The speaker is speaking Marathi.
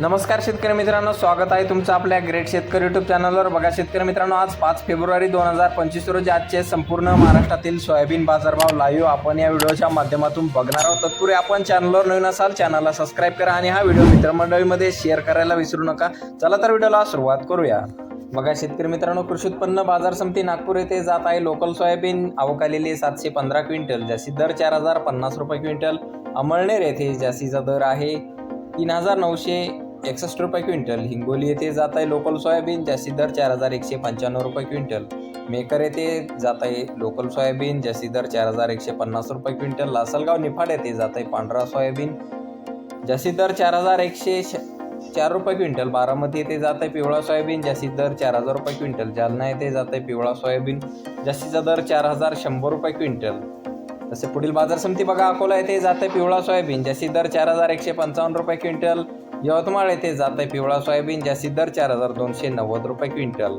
नमस्कार शेतकरी मित्रांनो स्वागत आहे तुमचं आपल्या ग्रेट शेतकरी युट्यूब चॅनलवर बघा शेतकरी मित्रांनो आज पाच फेब्रुवारी दोन हजार पंचवीस रोजी आजचे संपूर्ण महाराष्ट्रातील सोयाबीन बाजारभाव लाईव्ह आपण या व्हिडिओच्या माध्यमातून बघणार आहोत. तत्पूर्वी आपण चॅनलवर नवीन असाल चॅनलला सबस्क्राईब करा आणि हा व्हिडिओ मित्रमंडळीमध्ये शेअर करायला विसरू नका. चला तर व्हिडिओला सुरुवात करूया. बघा शेतकरी मित्रांनो कृषी उत्पन्न बाजार समिती नागपूर येथे जात आहे. लोकल सोयाबीन आवकालेली सातशे पंधरा क्विंटल. जास्तीत दर चार हजार पन्नास रुपये क्विंटल. अमळनेर येथे जास्तीचा दर आहे. तीन हजार नऊशे एकसष्ट रुपये क्विंटल. हिंगोली येथे जात आहे लोकल सोयाबीन जास्ती दर चार हजार एकशे पंच्याण्णव रुपये क्विंटल. मेकर येथे जात आहे लोकल सोयाबीन जास्ती दर चार हजार एकशे पन्नास रुपये क्विंटल. लासलगाव निफाड येथे जात आहे पांढरा सोयाबीन जास्ती दर चार हजार एकशे श- चार रुपये क्विंटल. बारामती येथे जात आहे पिवळा सोयाबीन जास्तीत दर चार हजार रुपये क्विंटल. जालना येथे जात आहे पिवळा सोयाबीन जास्तीचा दर चार हजार शंभर रुपये क्विंटल. तसे पुढील बाजार समिती बघा अकोला येथे जात आहे पिवळा सोयाबीन ज्याची दर चार हजार एकशे पंचावन्न रुपये क्विंटल. यवतमाळ येथे जात आहे पिवळा सोयाबीन ज्याची दर चार हजार दोनशे नव्वद रुपये क्विंटल.